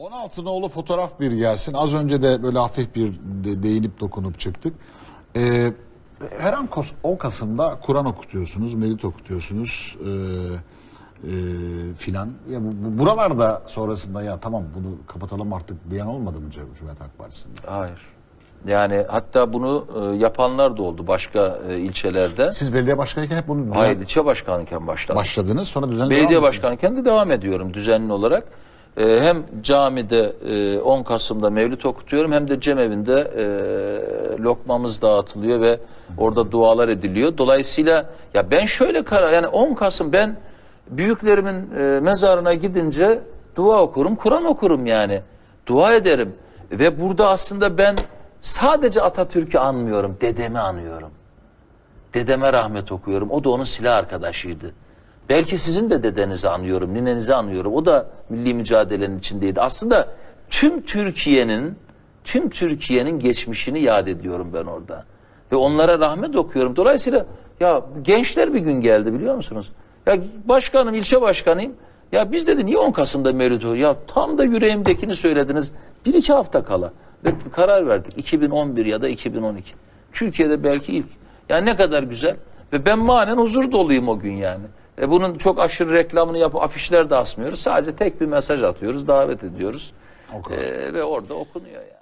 16 nolu fotoğraf bir gelsin. Az önce de böyle hafif bir de değinip dokunup çıktık. Ee, her an kos- 10 Kasım'da Kur'an okutuyorsunuz, melit okutuyorsunuz ee, ee, filan. Ya bu, bu- buralarda sonrasında ya tamam bunu kapatalım artık diyen olmadı mı Cumhuriyet Halk Partisi'nde? Hayır. Yani hatta bunu e, yapanlar da oldu başka e, ilçelerde. Siz belediye başkanıyken hep bunu düzen- Hayır ilçe başkanıyken başladım. başladınız sonra düzenli Belediye başkanıyken de devam ediyorum düzenli olarak. E, hem camide e, 10 Kasım'da mevlüt okutuyorum hem de cemevinde e, lokmamız dağıtılıyor ve orada dualar ediliyor. Dolayısıyla ya ben şöyle karar yani 10 Kasım ben büyüklerimin e, mezarına gidince dua okurum, Kur'an okurum yani. Dua ederim. Ve burada aslında ben sadece Atatürk'ü anmıyorum, dedemi anıyorum. Dedeme rahmet okuyorum. O da onun silah arkadaşıydı. Belki sizin de dedenizi anıyorum, ninenizi anıyorum. O da milli mücadelenin içindeydi. Aslında tüm Türkiye'nin tüm Türkiye'nin geçmişini yad ediyorum ben orada. Ve onlara rahmet okuyorum. Dolayısıyla ya gençler bir gün geldi biliyor musunuz? Ya başkanım, ilçe başkanıyım. Ya biz dedi niye 10 Kasım'da Mevlüt? Ya tam da yüreğimdekini söylediniz. Bir iki hafta kala. Ve karar verdik. 2011 ya da 2012. Türkiye'de belki ilk. Yani ne kadar güzel. Ve ben manen huzur doluyum o gün yani. E bunun çok aşırı reklamını yapıp afişler de asmıyoruz. Sadece tek bir mesaj atıyoruz, davet ediyoruz. E, ve orada okunuyor yani.